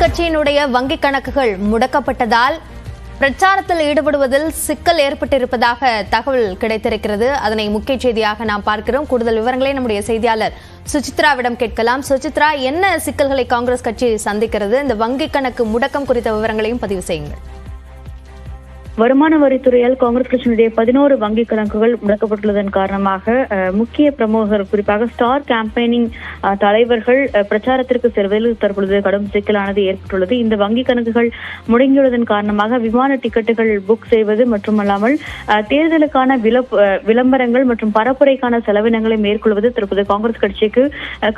கட்சியினுடைய வங்கிக் கணக்குகள் முடக்கப்பட்டதால் பிரச்சாரத்தில் ஈடுபடுவதில் சிக்கல் ஏற்பட்டிருப்பதாக தகவல் கிடைத்திருக்கிறது. அதனை முக்கிய செய்தியாக நாம் பார்க்கிறோம். கூடுதல் விவரங்களை நம்முடைய செய்தியாளர் சுசித்ராவிடம் கேட்கலாம். சுசித்ரா என்ன சிக்கல்களை காங்கிரஸ் கட்சி சந்திக்கிறது? இந்த வங்கிக் கணக்கு முடக்கம் குறித்த விவரங்களையும் பதிவு செய்யுங்கள். வருமான வரித்துறையால் காங்கிரஸ் கட்சியினுடைய பதினோரு வங்கி கணக்குகள் முடக்கப்பட்டுள்ளதன் காரணமாக முக்கிய பிரமுகர்கள் குறிப்பாக ஸ்டார் கேம்பெயினிங் தலைவர்கள் பிரச்சாரத்திற்கு செல்வதில் தற்பொழுது கடும் சிக்கலானது ஏற்பட்டுள்ளது. இந்த வங்கி கணக்குகள் முடங்கியுள்ளதன் காரணமாக விமான டிக்கெட்டுகள் புக் செய்வது மட்டுமல்லாமல் தேர்தலுக்கான விளம்பரங்கள் மற்றும் பரப்புரைக்கான செலவினங்களை மேற்கொள்வது தற்போது காங்கிரஸ் கட்சிக்கு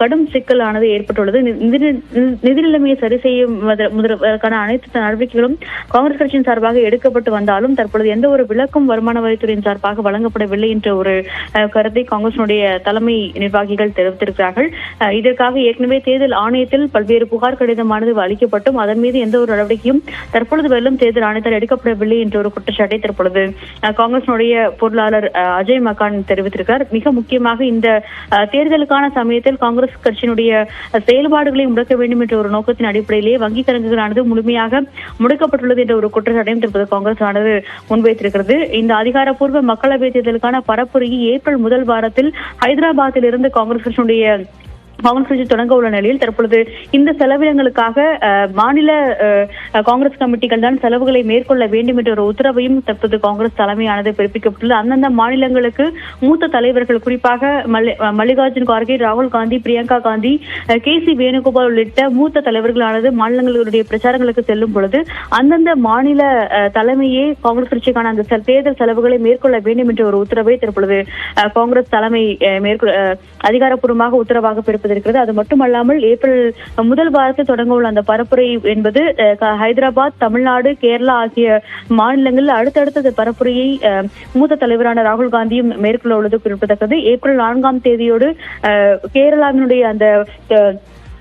கடும் சிக்கலானது ஏற்பட்டுள்ளது. நிதி நிலைமையை சரி செய்வதற்கான அனைத்து நடவடிக்கைகளும் காங்கிரஸ் கட்சியின் சார்பாக எடுக்கப்பட்டு வந்த இருந்தாலும் தற்பொழுது எந்த ஒரு விளக்கம் வருமான வரித்துறையின் சார்பாக வழங்கப்படவில்லை என்ற ஒரு கருத்தை காங்கிரசினுடைய தலைமை நிர்வாகிகள் தெரிவித்திருக்கிறார்கள். இதற்காக ஏற்கனவே தேர்தல் ஆணையத்தில் பல்வேறு புகார் கடிதமானது அளிக்கப்பட்டும் அதன் மீது எந்த ஒரு நடவடிக்கையும் தற்பொழுது வெல்லும் தேர்தல் ஆணையத்தால் எடுக்கப்படவில்லை என்ற ஒரு குற்றச்சாட்டை தற்பொழுது காங்கிரசினுடைய பொருளாளர் அஹ், அஜய் மகான் தெரிவித்திருக்கிறார். மிக முக்கியமாக இந்த தேர்தலுக்கான சமயத்தில் காங்கிரஸ் கட்சியினுடைய செயல்பாடுகளை முடக்க வேண்டும் என்ற ஒரு நோக்கத்தின் அடிப்படையிலேயே வங்கி கணக்குகளானது முழுமையாக முடக்கப்பட்டுள்ளது என்ற ஒரு குற்றச்சாட்டையும் தற்போது காங்கிரஸ் ஆனது முன்வைத்திருக்கிறது. இந்த அதிகாரப்பூர்வ மக்களவைத் தேர்தலுக்கான பரப்புரையை ஏப்ரல் முதல் வாரத்தில் ஹைதராபாத்தில் இருந்து காங்கிரஸ் கட்சியினுடைய காங்கிரஸ் கட்சி தொடங்க உள்ள நிலையில் தற்பொழுது இந்த செலவினங்களுக்காக மாநில காங்கிரஸ் கமிட்டிகள் தான் செலவுகளை மேற்கொள்ள வேண்டும் என்ற ஒரு உத்தரவையும் தற்போது காங்கிரஸ் தலைமையானது பிறப்பிக்கப்பட்டுள்ளது. அந்தந்த மாநிலங்களுக்கு மூத்த தலைவர்கள் குறிப்பாக மல்லிகார்ஜுன் கார்கே ராகுல் காந்தி பிரியங்கா காந்தி கே சி வேணுகோபால் உள்ளிட்ட மூத்த தலைவர்களானது மாநிலங்களுடைய பிரச்சாரங்களுக்கு செல்லும் பொழுது அந்தந்த மாநில அஹ், தலைமையே காங்கிரஸ் கட்சிக்கான அந்த தேர்தல் செலவுகளை மேற்கொள்ள வேண்டும் என்ற ஒரு உத்தரவை தற்பொழுது அஹ், காங்கிரஸ் தலைமை மேற்கொள்ள அதிகாரப்பூர்வமாக உத்தரவாக பிறப்பித்திருக்கிறது அது மட்டுமல்லாமல் ஏப்ரல் முதல் வாரத்தில் தொடங்க உள்ள அந்த பரப்புரை என்பது ஹைதராபாத் தமிழ்நாடு கேரளா ஆகிய மாநிலங்களில் அடுத்தடுத்த பரப்புரையை மூத்த தலைவரான ராகுல் காந்தியும் மேற்கொள்ள உள்ளது குறிப்பிடத்தக்கது. ஏப்ரல் நான்காம் தேதியோடு கேரளாவினுடைய அந்த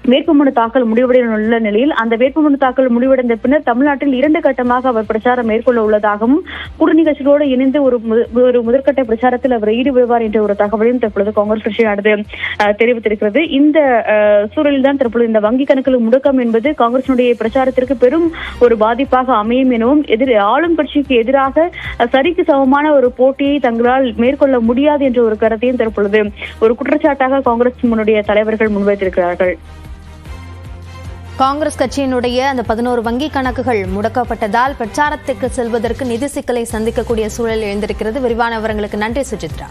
வேட்புமனு தாக்கல் முடிவடையுள்ள நிலையில் அந்த வேட்புமனு தாக்கல் முடிவடைந்த பின்னர் தமிழ்நாட்டில் இரண்டு கட்டமாக அவர் பிரச்சாரம் மேற்கொள்ள உள்ளதாகவும் கூட்டணி கட்சிகளோடு இணைந்து ஒரு முத- ஒரு முதற்கட்ட பிரச்சாரத்தில் அவர் ஈடுபடுவார் என்ற ஒரு தகவலையும் தற்பொழுது காங்கிரஸ் கட்சியானது தெரிவித்திருக்கிறது. இந்த சூழலில்தான் சூழலில் தான் தற்பொழுது இந்த வங்கி கணக்கில் முடக்கம் என்பது காங்கிரசினுடைய பிரச்சாரத்திற்கு பெரும் ஒரு பாதிப்பாக அமையும் எனவும் எதிர் ஆளும் கட்சிக்கு எதிராக சரிக்கு சமமான ஒரு போட்டியை தங்களால் மேற்கொள்ள முடியாது என்ற ஒரு கருத்தையும் தற்பொழுது ஒரு குற்றச்சாட்டாக காங்கிரஸ் முன்னுடைய தலைவர்கள் முன்வைத்திருக்கிறார்கள். காங்கிரஸ் கட்சியினுடைய அந்த பதினோரு வங்கி கணக்குகள் முடக்கப்பட்டதால் பிரச்சாரத்துக்கு செல்வதற்கு நிதி சிக்கலை சந்திக்கக்கூடிய சூழல் எழுந்திருக்கிறது. விரிவான விவரங்களுக்கு நன்றி சுஜித்ரா.